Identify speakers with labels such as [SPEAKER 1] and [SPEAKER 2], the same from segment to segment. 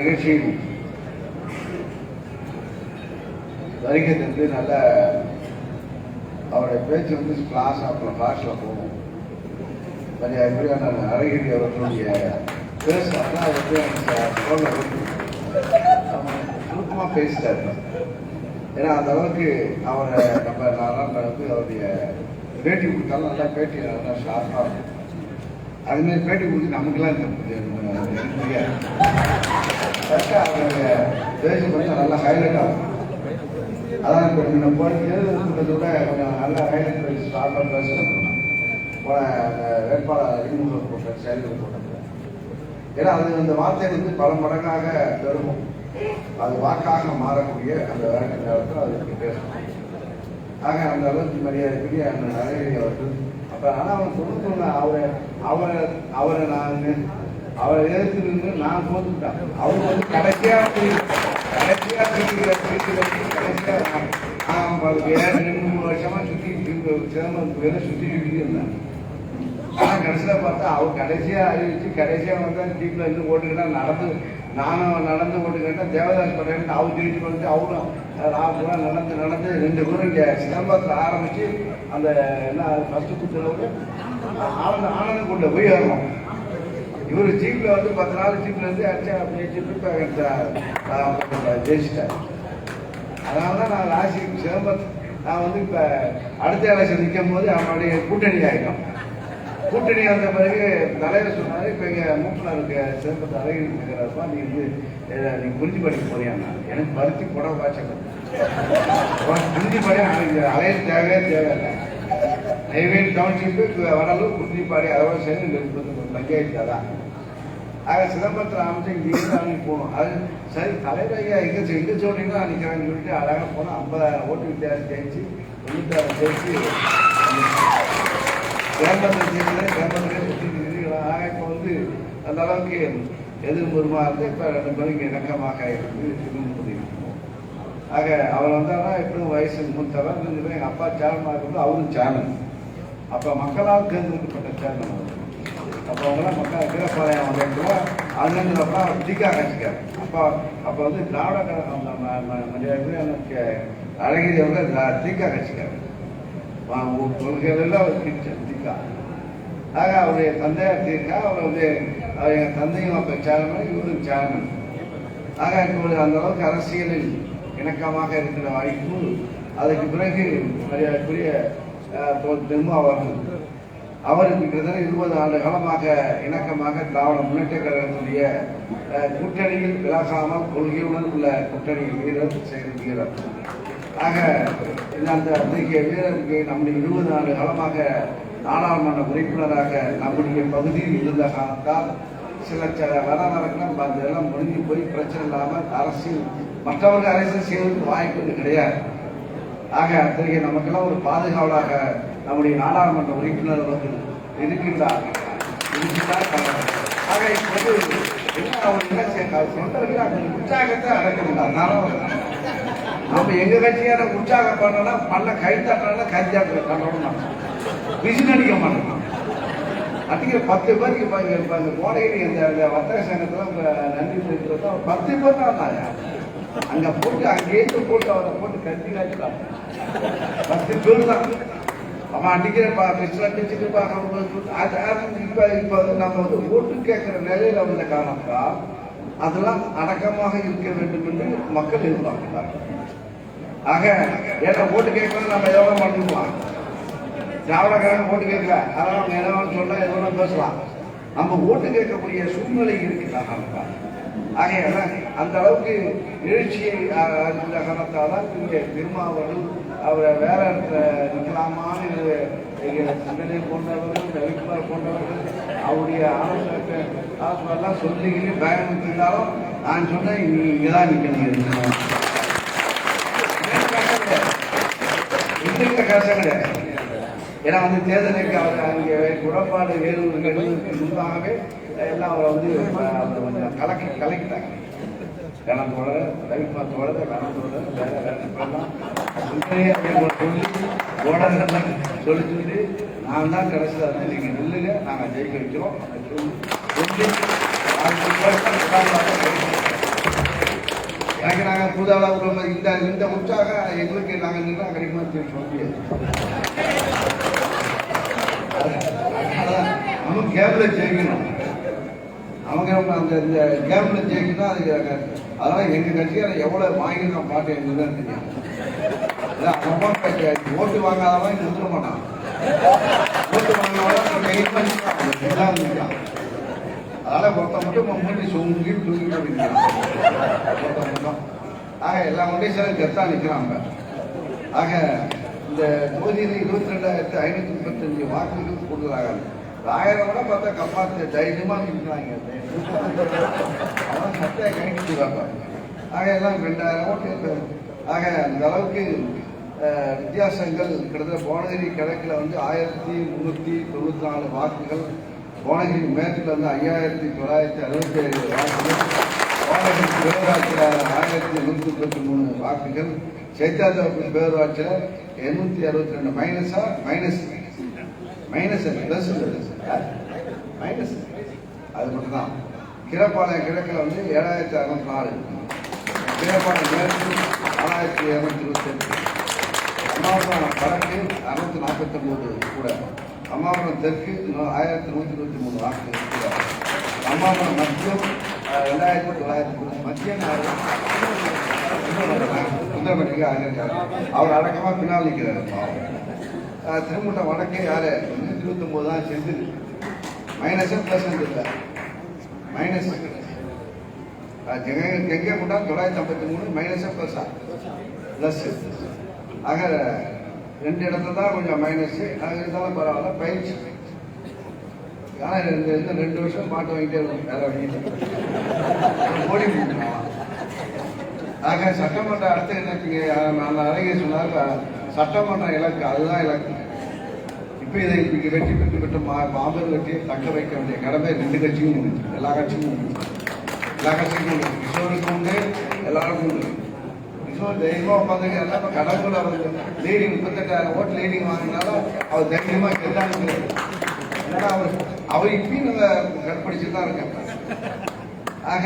[SPEAKER 1] நிகழ்ச்சியில் வருகை தந்து நல்ல அவருடைய பேச்சு வந்து கிளாஸ் அப்புறம் கிளாஸில் போகும். மரியாதைக்குரிய அழகிரி அவர்களுடைய பேச வந்து சுருக்கமாக பேசிட்டார். ஏன்னா அந்த அளவுக்கு அவரை நம்ம நல்லா வந்து அவருடைய பேட்டி கொடுத்தாலும் நல்லா பேட்டி நல்லா ஷார்ப்பாக இருக்கும். அதுமாரி பேட்டி கொடுத்து நமக்கெல்லாம் இந்த முடியாது. கொஞ்சம் நல்லா ஹைலைட் ஆகும். அதான் இப்போ முன்ன போன எழுதுறதை விட கொஞ்சம் நல்லா ஹைலைட் பண்ணி ஸ்டார்டாக பேசணும் போன அந்த வேட்பாளர் அறிமுகம் போட்ட செயல்கள் போட்டது ஏன்னா அது அந்த வார்த்தை வந்து பல மடங்காக பெருகும். அது வாக்காக மாறக்கூடிய அந்த வேலை நேரத்தில் அதுக்கு பேசணும் ஆக அந்த அளவுக்கு மரியாதைக்குரிய அந்த நரேந்திர அவர்கள் ஆனால் அவன் தொண்ணூத்தொன்று அவரை அவரை அவரை நான் அவரை எதிர்த்து நின்று நான் தோத்துட்டேன் அவங்க வந்து கடைசியா போய் கடைசியா சுற்றி கடைசியா நான் ரெண்டு மூணு வருஷமா சுற்றி சிதம்பரம் பேரை சுற்றி சுற்றி இருந்தேன் ஆனால் கடைசியில் பார்த்தா அவர் கடைசியாக அறிவிச்சு கடைசியா வந்தால் ஜீப்ல இருந்து ஓட்டுக்கிட்டா நடந்து நானும் நடந்து ஓட்டுக்கிட்டேன் தேவதாஸ் பட்டேன் அவர் ஜெயிச்சு பண்ணிட்டு அவரும் நான் நடந்து நடந்து ரெண்டு பேரும் இங்கே சிதம்பரத்தில் ஆரம்பித்து அந்த என்ன ஃபஸ்ட்டு குத்துறவுக்கு ஆனந்த ஆனந்த கொண்டு போய் வரணும் இவர் ஜீப்பில் வந்து பத்து நாள் ஜீப்பில் இருந்து அடிச்சா அப்படியே ஜீப்பு ஜெயிச்சிட்டேன் அதனால தான் நான் ராசி சிதம்பரத்து நான் வந்து இப்போ அடுத்த எலெக்ஷன் நிற்கும் போது அவனுடைய கூட்டணி ஆகிட்டோம் கூட்டணி வந்த பிறகு தலைவர் சொன்னாரு இப்போ இங்கே மூப்பனருக்கு சிறப்பு தலைவர் இருக்கிறப்பா நீ வந்து நீ குறிஞ்சி படிக்க போறியாண்ணா எனக்கு பருத்தி புடவை காய்ச்சல் குறிஞ்சி படி எனக்கு அலைய தேவையே தேவையில்லை. நெய்வேலி டவுன்ஷிப்பு வடலூர் குறிஞ்சிப்பாடி அதோட சேர்ந்து நிறுத்தது பஞ்சாயத்து தான் ஆக சிதம்பரத்தில் அமைச்சு இங்கே இருந்து போகணும். அது சரி தலைவர் ஐயா எங்கே எங்கே சொல்றீங்களோ நிற்கிறான்னு சொல்லிட்டு அழகாக போனோம் ஐம்பதாயிரம் ஓட்டு வித்தியாசம் ஜெயிச்சு தொண்ணூத்தாயிரம் ஜெயிச்சு கேம்பத்தில் ஜெயிச்சு கேம்பத்திலே சுற்றி ஆக இப்போ வந்து அந்த அளவுக்கு எதிர்புறமா இருந்து இப்போ ரெண்டு பேருக்கு இணக்கமாக இருந்து திரும்ப ஆக அவர் வந்தாலும் எப்படியும் வயசு மூத்தவர் இருந்தது எங்கள் அப்பா சேர்மனாக இருக்கும்போது அவரும் சேர்மன் அப்போ மக்களால் தேர்ந்தெடுக்கப்பட்ட சேர்மன் அவர். அப்போ அவங்களாம் மக்கள் கீழப்பாளையம் வந்தப்போ அதுலேருந்து அப்பா டிகா கட்சிக்கார் அப்போ அப்போ வந்து திராவிட கழகம் அந்த எனக்கு அழகிரி அவங்க திகா கட்சிக்கார் கொள்கைகளெல்லாம் அவர் பிடிச்ச திகா ஆக அவருடைய தந்தையார் தீர்க்கா அவர் வந்து அவர் எங்கள் தந்தையும் அப்போ சேர்மன் இவரும் சேர்மன் ஆக இப்பொழுது அந்த அளவுக்கு அரசியலில் இணக்கமாக இருக்கிற வாய்ப்பு அதுக்கு பிறகு மரியாதைக்குரிய திரும்ப அவர்கள். அவருக்கு கிட்டத்தட்ட இருபது ஆண்டு காலமாக இணக்கமாக திராவிட முன்னேற்ற கழகத்துடைய அஹ், கூட்டணியில் விலகாமல் கொள்கையுடன் உள்ள கூட்டணி வீரர் செயல் வீரர். ஆக இந்த அந்த அத்தகைய வீரருக்கு நம்முடைய இருபது ஆண்டு காலமாக நாடாளுமன்ற உறுப்பினராக நம்முடைய பகுதியில் இருந்த காலத்தால் சில சில வர வரக்கெல்லாம் அதெல்லாம் முடிஞ்சு போய் பிரச்சனை இல்லாமல் அரசியல் மற்றவர்கள் அரசியல் செய்வதற்கு வாய்ப்பு கிடையாது. ஆக அத்தகைய நமக்கெல்லாம் ஒரு பாதுகாவலாக நம்முடைய நாடாளுமன்ற உறுப்பினர் அவர்கள் இருக்கின்றார் ஆக இப்போது உற்சாகத்தை அடக்கணும் அதனால நம்ம எங்க கட்சியான உற்சாகம் பண்ணோம்னா பல்ல கை தட்டணும் கஞ்சா விசில் அடிக்க மாட்டோம் அடிக்கிற பத்து பேர் இப்போ இங்கே இப்போ இந்த கோடையில் இந்த வர்த்தக சங்கத்தில் நன்றி தெரிவிக்கிறதா பத்து பேர் தான் இருந்தாங்க அங்கே போட்டு அங்கேயிருந்து போட்டு அவரை போட்டு கட்டி காய்ச்சலாம் பத்து பேர் தான். அவன் அடிக்கிற பா பிஸ்ல அடிச்சுட்டு பார்க்க அது அது இப்போ இப்போ நம்ம வந்து ஓட்டு கேட்குற நிலையில் வந்த காரணத்தால் அதெல்லாம் அடக்கமாக இருக்க வேண்டும் என்று மக்கள் எதிர்பார்க்கிறார்கள். ஆக ஏன்னா ஓட்டு கேட்கணும் நம்ம எவ்வளோ பண்ணுவோம் திராவிடக்காரன் ஓட்டு கேட்கல அதெல்லாம் அவங்க என்ன சொன்னா எது வேணாலும் பேசலாம். நம்ம ஓட்டு கேட்கக்கூடிய சூழ்நிலை இருக்குதாங்க ஆகையால அந்த அளவுக்கு எழுச்சியை அறிந்த காரணத்தால் தான் இங்கே திருமாவளவன் அவரை வேற இடத்துல நிற்கலாமான்னு சிந்தனை போன்றவர்கள் ரவிக்குமார் போன்றவர்கள் அவருடைய ஆலோசனை ஆலோசனைலாம் சொல்லிக்கிட்டு பயணம் இருந்தாலும் நான் சொன்னேன் நீ இங்கே தான் நிற்கணும் இன்னைக்கு கஷ்டம் கிடையாது. ஏன்னா வந்து தேர்தலுக்கு அவர் அங்கே குடப்பாடு வேலூர் கல்லூருக்கு முன்பாகவே எல்லாம் அவரை வந்து அவரை கொஞ்சம் கலக்கி கலக்கிட்டாங்க. கணத்தோட ரவிக்குமாரத்தோட கணத்தோட வேற வேற இப்பெல்லாம் உண்மையே சொல்லி ஓடலாம் சொல்லி சொல்லி நான் தான் கடைசியில் வந்து நீங்கள் நில்லுங்க நாங்கள் ஜெயிக்க வைக்கிறோம் அப்படின்னு நாங்கள் புதால இந்த இந்த உற்சாகம் எங்களுக்கு நாங்கள் நின்று கிடைக்குமா சொல்ல அவன் அதான் ஜெயிக்கணும். அவங்க அந்த இந்த கேப்ல ஜெயிக்கணும் அது அதனால எங்க கட்சியால எவ்வளவு வாங்கிருக்கான் பாட்டு எங்களுக்கு தான் தெரியும் ஓட்டு வாங்காதவன் இங்க வந்துட மாட்டான். ஓட்டு வாங்கினவன் எயிட் அதனால ஒருத்த மட்டும் மூட்டி சுங்கி தூங்கிட்டு நிற்கிறான் ஒருத்த மட்டும். ஆக எல்லா முண்டேஸ்வரன் கெத்தா நிற்கிறாங்க ஆக இந்த தொகுதியில் இருபத்தி ரெண்டாயிரத்தி ஐநூத்தி இருபத்தஞ்சு வாக்குகள் கூடுதலாக ஆயிரம் விட பார்த்தா கம்மாத்து தைரியமாக நிற்கிறாங்க அவன் சட்டையை கணிக்கிறாங்க ஆக எல்லாம் ரெண்டாயிரம் ஓட்டு ஆக அந்த அளவுக்கு வித்தியாசங்கள் கிட்டத்தட்ட போனகிரி கிழக்கில் வந்து ஆயிரத்தி முந்நூற்றி தொண்ணூற்றி நாலு வாக்குகள். புவனகிரி மேற்கில் வந்து ஐயாயிரத்தி தொள்ளாயிரத்தி அறுபத்தி ஏழு வாக்குகள். புவனகிரி பேரூராட்சியில் ஆயிரத்தி நூற்றி முப்பத்தி மூணு வாக்குகள். சேத்தாத்தோப்பு பேரூராட்சியில் எண்ணூற்றி அறுபத்தி ரெண்டு மைனஸாக மைனஸ் மைனஸ் பிளஸ் மைனஸ் அது மட்டும் தான் கீழப்பாளையம் கிழக்கில் வந்து ஏழாயிரத்தி அறுநூத்தி நாலு. கீழப்பாளையம் மேற்கு நாலாயிரத்தி இரநூத்தி இருபத்தெட்டு. அம்மாபுரம் வடக்கு அறுநூத்தி நாற்பத்தொம்போது கூட. அம்மாபுரம் தெற்கு ஆயிரத்தி நூற்றி இருபத்தி மூணு வாக்கு கூட. அம்மாபுரம் மத்தியம் ரெண்டாயிரத்தி தொள்ளாயிரத்தி இருபது மத்தியம் சுந்தரமட்டிக்கு ஆயிரத்தி அவர் அடக்கமாக பின்னால் நிற்கிறார். பாவம். வடக்கே யாரு? நூற்றி இருபத்தொம்போது தான் செஞ்சு மைனஸும் ப்ளஸ் இல்லை மைனஸ் கெங்கே கூட்டா தொள்ளாயிரத்தி ஐம்பத்தி மூணு மைனஸும் ப்ளஸ்ஸா ப்ளஸ்ஸு ஆக ரெண்டு இடத்துல தான் கொஞ்சம் மைனஸ் அது இருந்தாலும் பரவாயில்ல பயிற்சி. ஆனால் இந்த ரெண்டு வருஷம் பாட்டு வாங்கிட்டே இருக்கும் வேலை வாங்கிட்டு? ஓடி போகணும். ஆக சட்டமன்ற அடுத்து என்ன நான் அழகிய சொன்னார் சட்டமன்ற இலக்கு அதுதான் இலக்கு. இப்போ இதை இன்னைக்கு வெற்றி பெற்று பெற்று மா மாபெரும் வெற்றியை தக்க வைக்க வேண்டிய கடமை ரெண்டு கட்சியும் உண்டு. எல்லா கட்சியும் உண்டு. எல்லா கட்சியும் உண்டு. கிஷோருக்கும் உண்டு எல்லாருக்கும் உண்டு. கிஷோர் தைரியமாக உட்காந்துங்க எல்லாம் இப்போ கடவுள் அவருக்கு லீடிங் முப்பத்தெட்டாயிரம் ஓட்டு லீடிங் வாங்கினாலும் அவர் தைரியமாக கெட்டாங்க ஏன்னா அவர் அவர் இப்பயும் நாங்கள் கடைப்பிடிச்சு தான் இருக்கேன் ஆக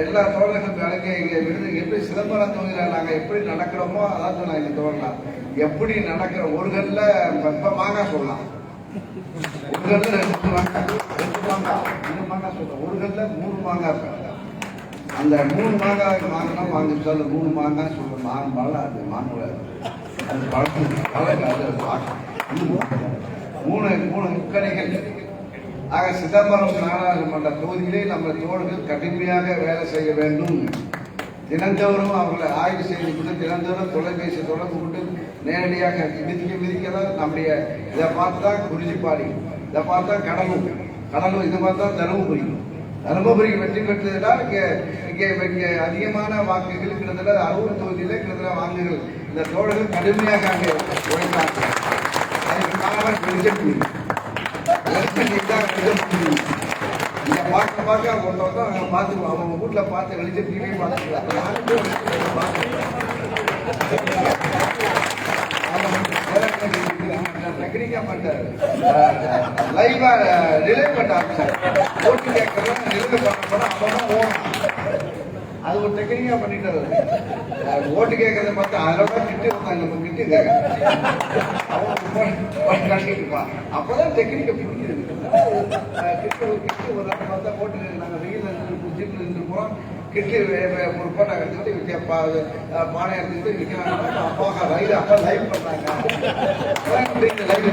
[SPEAKER 1] எல்லா தோழர்களும் கலங்க இங்கே விருது. எப்படி சிதம்பரம் தொகுதியில் நாங்கள் எப்படி நடக்கிறோமோ அதான் சொன்னாங்க இந்த தோழலாம் எப்படி நடக்கிற ஒரு கல்ல இப்போ மாங்காய் சொல்லலாம். ஒரு கல்ல ரெண்டு மாங்காய் ரெண்டு மாங்காய் மூணு மாங்காய் சொல்லலாம் ஒரு கல்ல மூணு மாங்காய் இருக்கு. அந்த மூணு மாங்காய் வாங்கினா வாங்க சொல்ல. மூணு மாங்காய் சொல்ல மாங்க பழம் அது மாங்கூடாது அது. பழம் பழம் அது மூணு மூணு முக்கணிகள் ஆக சிதம்பரம் நாடாளுமன்ற தொகுதியிலே நம்ம தோழர்கள் கடுமையாக வேலை செய்ய வேண்டும். தினந்தோறும் அவர்களை ஆய்வு செய்து கொண்டு தினந்தோறும் தொலைபேசி தொடர்பு கொண்டு நேரடியாக மிதிக்க தான் நம்முடைய இதை பார்த்தா குறிஞ்சிப்பாடி இதை பார்த்தா கடலும் கடலூர் கடலூர் இதை பார்த்தா தருமபுரி. தருமபுரி வெற்றி பெற்றதுனால் இங்கே இங்கே இங்கே அதிகமான வாக்குகள் கிட்டத்தட்ட அறுபது தொகுதியில் கிட்டத்தட்ட வாக்குகள் இந்த தோழர்கள் கடுமையாக அங்கே உழைத்தார்கள். அதுக்கு காரணம் பிஜேபி இங்க பார்க்க பார்க்க ஒருத்தவங்க அவங்க பார்த்துக்குவோம் அவங்க வீட்டுல பார்த்து வெளிச்ச டிவி டெக்னிக்கா பண்றாரு லைவா ரிலே பண்ண ஓட்டு கேட்கறதா ரிலே பண்ண போனா அப்பதான் ஓடும் அது ஒரு டெக்னிக்கா பண்ணிட்டாரு ஓட்டு கேட்கறத பார்த்து அதோட கிட்டு வந்தாங்க நம்ம கிட்டு கேட்க அப்பதான் டெக்னிக்கை பிடிக்கிறது அஹ் கிட்டு ஒரு நாள் பார்த்தா ஓட்டு நாங்கள் வெயில் இருந்து ஜீப்ல இருந்து போறோம். கிட்டு ஒரு போட்டா எடுத்துக்கிட்டு வித்தியா பானை எடுத்துக்கிட்டு விற்கிறாங்க அப்பா ரயில் அப்பா லைவ் பண்ணாங்க லைவ்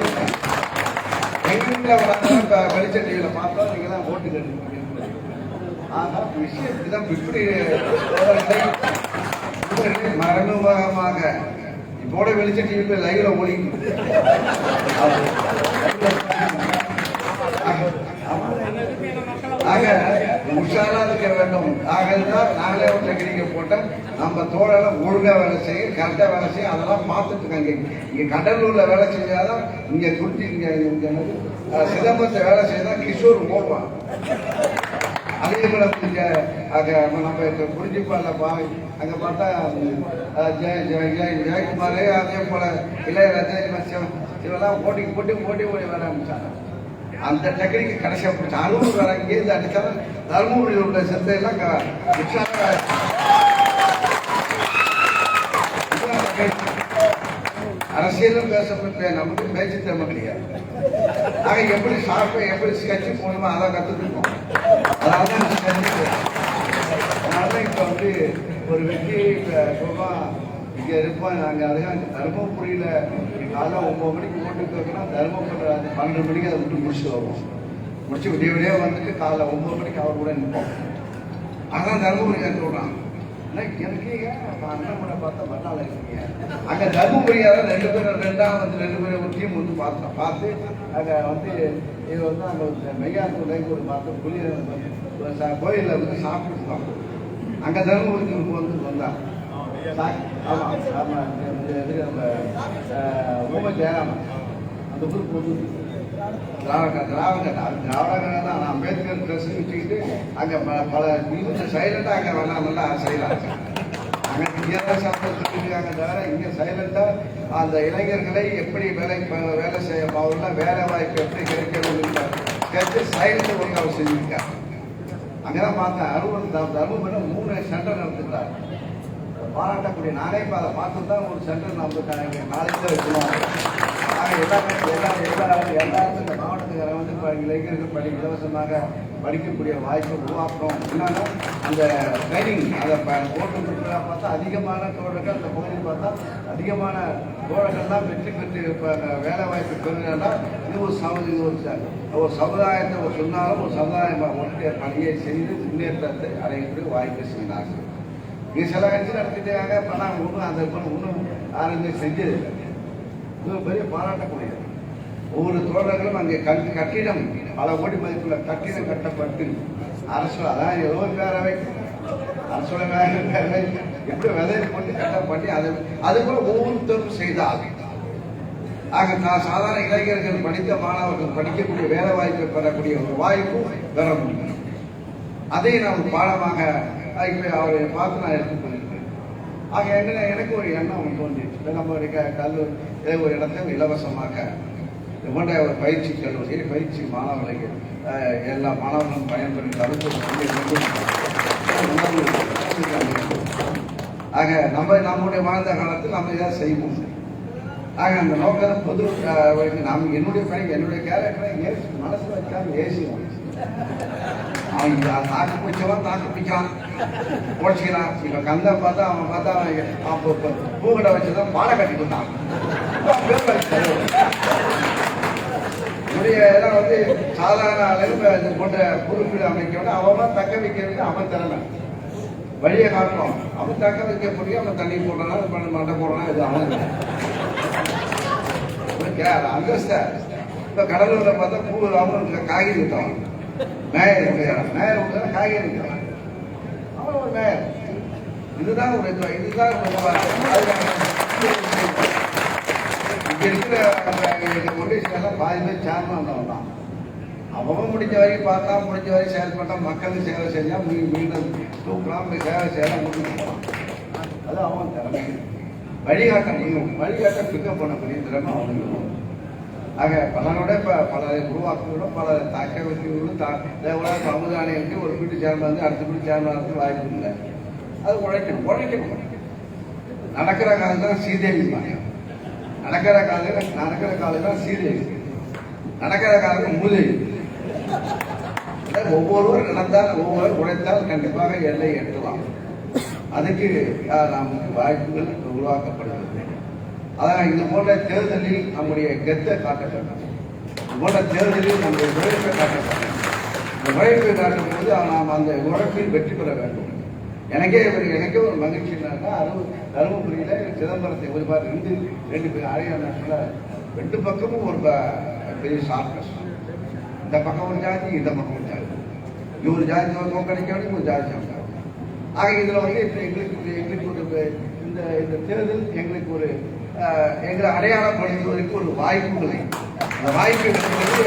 [SPEAKER 1] எங்க வெளிச்ச டிவியில பார்த்தா நீங்க தான் ஓட்டு கேட்டு விஷயம் இப்படி மறைமுகமாக இப்போட வெளிச்ச டிவி லைவ்ல ஓடி ஆக உஷாரா இருக்க வேண்டும் ஆக நாங்களே ஒரு டெக்னிக்கை போட்டோம் நம்ம தோழல ஒழுங்கா வேலை செய்ய கரெக்டா வேலை செய்ய அதெல்லாம் பார்த்துட்டு இருக்காங்க இங்க கடலூர்ல வேலை செஞ்சாதான் இங்க குட்டி இங்க சிதம்பரத்தை வேலை செய்தால் கிஷோர் போடுவான் அதே போல இங்க நம்ம இப்ப குறிஞ்சிப்பால பா அங்க பார்த்தா ஜெய ஜெய ஜெயக்குமார் அதே போல இளையராஜா இவன் இவெல்லாம் போட்டி போட்டி போட்டி ஓடி வர ஆரம்பிச்சாங்க அந்த டெக்னிக்கு கடைசியாக போச்சு அறுபது வர இங்கேருந்து அடித்தாலும் தருமபுரியில் உள்ள செத்தை அரசியலும் பேசப்பட்ட நமக்கு பேச்சு திறமை கிடையாது. ஆக எப்படி சாப்பிட்டோம் எப்படி ஸ்கெட்சு போகணுமோ அதான் கற்றுக்கணும் அதனால தான் அதனால தான் இப்போ வந்து ஒரு வெற்றி சும்மா இங்கே இருப்போம் நாங்கள் அதுக்காக தருமபுரியில் காலைல ஒம்பது மணிக்கு ஓட்டுக்கு வைக்கணும் தருமபுரி அது பன்னெண்டு மணிக்கு அதை விட்டு முடிச்சுட்டு வருவோம். முடிச்சு விடிய விடிய வந்துட்டு காலைல ஒம்பது மணிக்கு அவர் கூட நிற்போம். அதான் தருமபுரி சொல்கிறான் அங்கே தருமபுரியார ரெண்டு பேரும் ரெண்டாவது வந்து ரெண்டு பேரும் ஒரு டீம் வந்து பார்த்தோம் பார்த்து அங்கே வந்து இது வந்து அங்கே மெய்யாத்தூர் ஒரு பார்த்தோம் புளி கோயிலில் வந்து சாப்பிட்டுருந்தோம். அங்கே தருமபுரிக்கு வந்து வந்தான் ஆமாம் ஆமாம் இது நம்ம ரொம்ப ஜெயராமன். அந்த ஊருக்கு வந்து திராவிட திராவிட திராவிட தான் ஆனால் அம்பேத்கர் ட்ரெஸ் வச்சுக்கிட்டு அங்கே ப- பல இவங்க சைலண்டாக அங்கே வேணாம் நல்லா செய்யலாம் அங்கே இங்கே தான் சாப்பிட்டு இருக்காங்க தவிர இங்கே சைலண்டாக அந்த இளைஞர்களை எப்படி வேலை வேலை செய்ய அவங்கள வேலை வாய்ப்பு எப்படி கிடைக்கணும் கேட்டு சைலண்ட் ஒர்க் அவர் செஞ்சுருக்காங்க அங்கே தான் பார்த்தேன் அருவன் தருமபுரம் மூணு சென்டர் நடத்திருந்தார் பாராட்டக்கூடிய நானே இப்போ அதை பார்த்து தான் ஒரு சென்டர் நம்ம நாளைக்கு தான் வச்சுருவாங்க ஆனால் எல்லாமே எல்லா எல்லா எல்லாருமே இந்த மாவட்டத்துக்கார வந்து இப்போ இளைஞர்கள் படி இலவசமாக படிக்கக்கூடிய வாய்ப்பை உருவாக்கணும் இன்னொன்று அந்த ட்ரைனிங் அதை ப- பார்த்தா அதிகமான தோழர்கள் அந்த பகுதியில் பார்த்தா அதிகமான தோழர்கள் தான் வெற்றி பெற்று இப்போ வேலை வாய்ப்பு பெறுகிறதா இது ஒரு சம இது ஒரு ஒரு சமுதாயத்தை ஒரு சொன்னாலும் ஒரு சமுதாயம் ஒன்றிய பணியை செய்து முன்னேற்றத்தை அடையக்கூடிய வாய்ப்பு செய்கிறார்கள் இது சில கட்சி நடத்திட்டாங்க இப்போ நாங்கள் ஒன்றும் அந்த ஒன்றும் யாருமே செஞ்சதில்லை. இது பெரிய பாராட்டக்கூடியது ஒவ்வொரு தோழர்களும் அங்கே கல்வி கட்டிடம் பல கோடி மதிப்புள்ள கட்டிடம் கட்டப்பட்டு அரசு அதான் ஏதோ பேரவை. அரசோட வேலை பேரவை. எப்படி விதையை கொண்டு கட்டப்பட்டு அது அது போல ஒவ்வொருத்தரும் செய்தால் ஆக நான் சாதாரண இளைஞர்கள் படித்த மாணவர்கள் படிக்கக்கூடிய வேலை வாய்ப்பை பெறக்கூடிய ஒரு வாய்ப்பு பெற முடியும். அதை நாம் பாடமாக அவரை பார்த்து நான் எடுத்துக்கொண்டிருக்கேன் ஆக என்ன எனக்கு ஒரு எண்ணம் தோன்றிடுச்சு தோன்றிச்சு. நம்ம கல்லூரி ஏதோ ஒரு இடத்தை இலவசமாக இது போன்ற ஒரு பயிற்சி கல்லூரி பயிற்சி மாணவர்களுக்கு எல்லா மாணவர்களும் பயன்பெறும் அளவுக்கு ஆக நம்ம நம்முடைய வாழ்ந்த காலத்தில் நம்ம இதை செய்வோம். ஆக அந்த நோக்கம் பொது நாம் என்னுடைய பணி என்னுடைய கேரக்டரை ஏசி மனசு வைக்காம ஏசி அவன் தாக்கு பிடிச்சவன் தாக்கு பிடிக்கிறான் உடச்சிக்கிறான் இவன் கந்த பார்த்தா அவன் பார்த்தா அவன் பூக்கடை வச்சுதான் பாலை கட்டி கொடுத்தான் முடிய இதெல்லாம் வந்து சாதாரண அளவு இது போன்ற அமைக்க அமைக்கணும் அவன் தக்க வைக்கிறது அவன் திறமை. வழியை காட்டணும் அவன் தக்க வைக்க முடியும் அவன் தண்ணி போடுறான் இது பண்ண மண்டை போடுறான் இது அவன் அந்தஸ்த. இப்போ கடலூரில் பார்த்தா பூ அவன் காய்கறி விற்றான் மேயர் மேயர் காய்கறி விற்கிறான் இதுதான் ஒரு இது- இதுதான் இங்கே அதுதான் இங்க இருக்கிற கொண்டேஷன் பாதி பேர் சேர்மன் தான். அவன் முடிஞ்ச வரைக்கும் பார்த்தா முடிஞ்ச வரைக்கும் செயல்பட்டா மக்களுக்கு சேவை செஞ்சால் மீ- மீண்டும் தூக்கலாம் போய் சேவை செய்யலாம் முடிஞ்சு போகலாம். அது அவன் திறமை வழிகாட்டம் முடியும் வழிகாட்ட பிக்கப் பண்ணக்கூடிய திறமை அவனுக்கு ஆக பலனோட இப்போ பலரை உருவாக்குவதும் பல தாக்க வைக்கிறவங்களும் தா தேவையான சமுதாயங்களுக்கு ஒரு வீட்டு சேர்மன் வந்து அடுத்த வீட்டு சேர்மன் வாய்ப்பு இல்லை. அது உழைக்கணும் உழைக்கணும் நடக்கிற காலம் தான் சீதேவி நடக்கிற காலையில் நடக்கிற காலையில் தான் சீதேவி. நடக்கிற காலம் மூதேவி. அதாவது ஒவ்வொருவரும் நடந்தால் ஒவ்வொரு உழைத்தால் கண்டிப்பாக எல்லை எட்டலாம். அதுக்கு நாம் நமக்கு வாய்ப்புகள் உருவாக்கப்படுகிறது. அதான் இது போன்ற தேர்தலில் நம்முடைய கெத்தை காட்ட வேண்டும் இது போன்ற தேர்தலில் நம்முடைய உழைப்பை காட்ட வேண்டும் இந்த உழைப்பை காட்டும் போது நாம் அந்த உழைப்பில் வெற்றி பெற வேண்டும். எனக்கே ஒரு எனக்கே ஒரு மகிழ்ச்சி என்னன்னா அருள் தருமபுரியில் சிதம்பரத்தை ஒரு பார் ரெண்டு ரெண்டு பேர் அழகிய நேரத்தில் ரெண்டு பக்கமும் ஒரு பெரிய ஷார்ப்னஸ் இந்த பக்கம் ஒரு ஜாதி இந்த பக்கம் ஒரு ஜாதி. இவர் ஜாதி தோக்கடிக்கணும் ஒரு ஜாதி ஆக இதில் வந்து இப்போ எங்களுக்கு எங்களுக்கு ஒரு இந்த இந்த தேர்தல் எங்களுக்கு ஒரு எங்களை அடையாளப்படுத்துவதற்கு ஒரு வாய்ப்புகளை அந்த வாய்ப்பு பெறுவது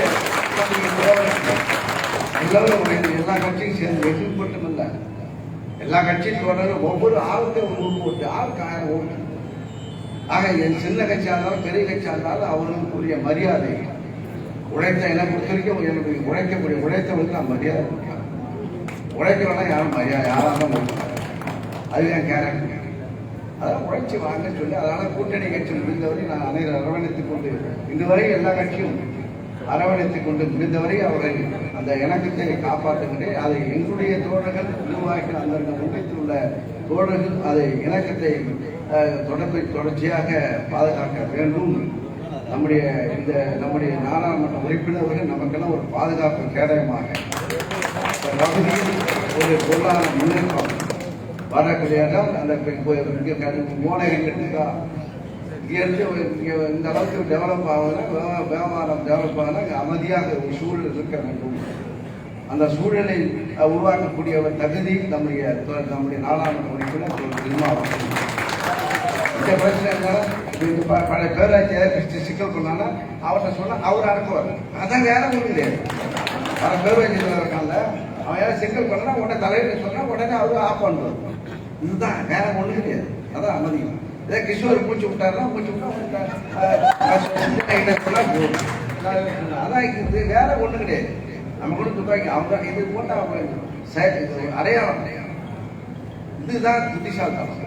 [SPEAKER 1] எல்லாரும் எல்லா கட்சியும் சேர்ந்து வெற்றி மட்டும் இல்லை எல்லா கட்சியும் தொடர்ந்து ஒவ்வொரு ஆளுக்கும் ஒரு ஓட்டு போட்டு ஆளுக்கு ஆயிரம் ஓட்டு. ஆக என் சின்ன கட்சியாக இருந்தாலும் பெரிய கட்சியாக இருந்தாலும் அவர்களுக்குரிய மரியாதை. உழைத்த என்னை பொறுத்த வரைக்கும் என்னுடைய உழைக்கக்கூடிய உழைத்தவங்களுக்கு நான் மரியாதை கொடுக்கலாம் உழைக்கிறவனா யாரும் மரியாதை யாராக தான் அது என் கேரக்டர். அதெல்லாம் உழைச்சி வாங்க சொல்லி அதனால கூட்டணி கட்சி முடிந்தவரை நான் அனைவரும் அரவணைத்துக் கொண்டு இதுவரை எல்லா கட்சியும் அரவணைத்துக் கொண்டு முடிந்தவரை அவரை அந்த இணக்கத்தை காப்பாற்றுகிறேன். அதை எங்களுடைய தோழர்கள் உருவாக்கி அந்த முன்னத்தில் உள்ள தோழர்கள் அதை இணக்கத்தை தொடர்பை தொடர்ச்சியாக பாதுகாக்க வேண்டும். நம்முடைய இந்த நம்முடைய நாடாளுமன்ற உறுப்பினர்கள் நமக்கெல்லாம் ஒரு பாதுகாப்பு கேடயமாக. ஒரு பொருளாதார முன்னேற்றம். வரக்கூடிய இடம் அந்த இங்கே மோனகை எடுத்துக்கா இங்கேருந்து இங்கே இந்த அளவுக்கு டெவலப் ஆகுதுன்னா வியாபாரம் டெவலப் ஆகுதுன்னா அமைதியாக ஒரு சூழல் இருக்க வேண்டும். அந்த சூழலை உருவாக்கக்கூடிய ஒரு தகுதி நம்முடைய நம்முடைய நாடாளுமன்ற உறுப்பினர் திருமாவளவன் இந்த பிரச்சனை இருந்தாலும் இந்த ப- பழைய சிக்கல் பண்ணாலும் அவர்கிட்ட சொன்னால் அவர் அடக்குவார். அதான் வேற ஒன்றும் கிடையாது. பல பேராட்சியில் இருக்கான்ல அவன் ஏதாவது சிக்கல் பண்ணா உடனே தலைவர் சொன்னா உடனே அவரு ஆஃப் பண்ணுவார். இதுதான் வேற ஒன்றும் கிடையாது. அதான் அமைதி. இதே கிஷோர் மூச்சு விட்டாருன்னா மூச்சு விட்டா சொன்னா போதும். அதான் இது வேற ஒண்ணு கிடையாது. நம்ம கூட துப்பாக்கி அவங்க இது போட்டா அவங்க அடையாளம் அடையாளம். இதுதான் புத்திசாலித்தனம்.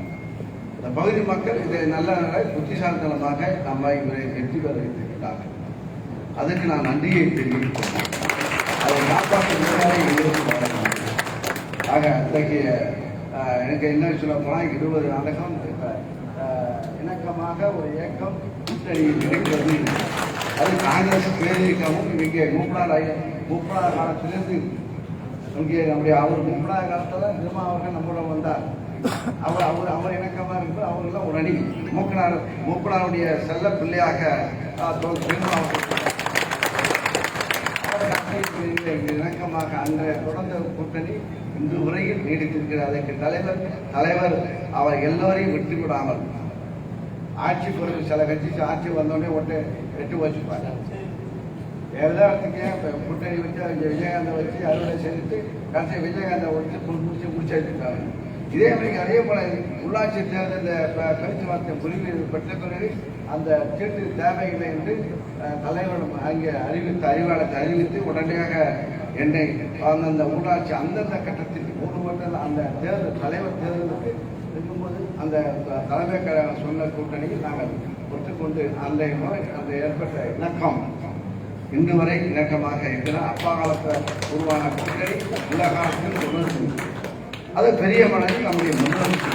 [SPEAKER 1] இந்த பகுதி மக்கள் இதை நல்ல நல்ல புத்திசாலித்தனமாக நம்ம இவரை வெற்றி பெற வைத்திருக்கிறார்கள். அதுக்கு நான் நன்றியை தெரிவிக்கிறேன் கொண்டேன் ஆக அத்தகைய எனக்கு என்ன சொல்ல போனால் இருபது நாடகம் இணக்கமாக ஒரு இயக்கம் கூட்டணி இருக்கிறது அது காங்கிரஸ் பேரியக்கமும் இங்கே மூப்பனார் மூப்பனார் காலத்திலிருந்து இங்கே நம்முடைய அவர் மூப்பனார் காலத்தில் நிர்மா அவர்கள் நம்மளோட வந்தார். அவர் அவர் அவர் இணக்கமாக இருக்கும்போது அவர்கள்லாம் உடனே மூக்கனார் மூப்பனாருடைய செல்ல பிள்ளையாக அஹ், தோ- இணக்கமாக அந்த தொடர்ந்த கூட்டணி இன்று உரையில் நீடித்திருக்கிறது அதற்கு தலைவர் தலைவர் அவர் எல்லோரையும் விட்டு விடாமல் ஆட்சி பொறுப்பு சில கட்சி ஆட்சி வந்தோடனே ஒட்டு எட்டு வச்சுப்பாங்க. எல்லாத்துக்கும் இப்போ கூட்டணி வச்சு விஜயகாந்தை வச்சு அறுவடை செஞ்சுட்டு கடைசி விஜயகாந்தை வச்சு முடிச்சு முடிச்சு வச்சுருக்காங்க. இதே மாதிரி அதே போல உள்ளாட்சி தேர்தல் பேச்சுவார்த்தை முடிவு பெற்ற பிறகு அந்த சீட்டு தேவையில்லை என்று அஹ், அங்கே அறிவித்து அறிவாளத்தை அறிவித்து உடனடியாக என்னை அந்தந்த ஊராட்சி அந்தந்த கட்டத்தில் ஒரு மட்டும் அந்த தேர்தல் தலைவர் தேர்தலுக்கு இருக்கும்போது அந்த தலைமை கழகம் சொன்ன கூட்டணியில் நாங்கள் ஒத்துக்கொண்டு அந்த அந்த ஏற்பட்ட இணக்கம் இன்று வரை இணக்கமாக இருக்கிற அப்பா காலத்தில் உருவான கூட்டணி இந்த காலத்தில் உணர்வு அது பெரிய மனதில் நம்முடைய முன்னோக்கி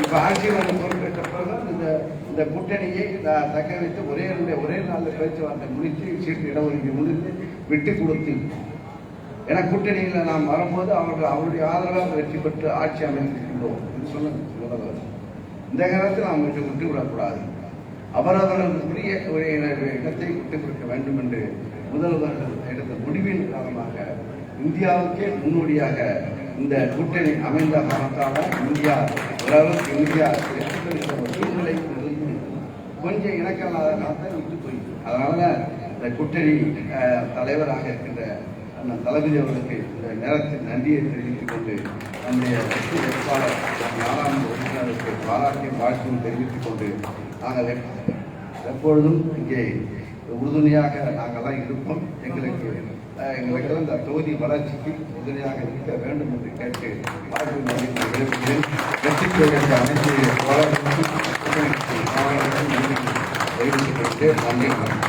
[SPEAKER 1] இப்போ ஆட்சியாளர் பொறுப்பேற்ற பிறகு இந்த இந்த கூட்டணியை தக்க வைத்து ஒரே ஒரே நாளில் பேச்சுவார்த்தை முடித்து சீட்டு இடஒதுக்கீடு முடித்து விட்டு கொடுத்து ஏன்னா கூட்டணியில் நாம் வரும்போது அவர்கள் அவருடைய ஆதரவாக வெற்றி பெற்று ஆட்சி அமைத்திருக்கின்றோம் என்று சொன்னது முதல்வர். இந்த காலத்தில் நாம் கொஞ்சம் விட்டு விடக்கூடாது. அவரவர்களுக்குரிய ஒரு இடத்தை விட்டு கொடுக்க வேண்டும் என்று முதல்வர்கள் எடுத்த முடிவின் காரணமாக இந்தியாவுக்கே முன்னோடியாக இந்த கூட்டணி அமைந்த காரணத்தால இந்தியா ஓரளவுக்கு இந்தியா வெற்றி பெறுகிற ஒரு சூழ்நிலை இருந்து கொஞ்சம் இணக்கல்லாத காலத்தை விட்டு போயிட்டு அதனால இந்த கூட்டணி தலைவராக இருக்கின்ற அந்த தளபதி அவர்களுக்கு இந்த நேரத்தில் நன்றியை தெரிவித்துக் கொண்டு நம்முடைய வெற்றி வேட்பாளர் நாலாம் உறுப்பினருக்கு பாராட்டியும் வாழ்த்தும் தெரிவித்துக் கொண்டு நாங்கள் எப்பொழுதும் இங்கே உறுதுணையாக நாங்கள்லாம் இருப்போம். எங்களுக்கு எங்களுக்கு இந்த தொகுதி வளர்ச்சிக்கு உறுதுணையாக இருக்க வேண்டும் என்று கேட்டு வாழ்த்து வெற்றி பெறுகின்ற அனைத்து கூட்டணிக்கு மாணவர்களுக்கும் நன்றி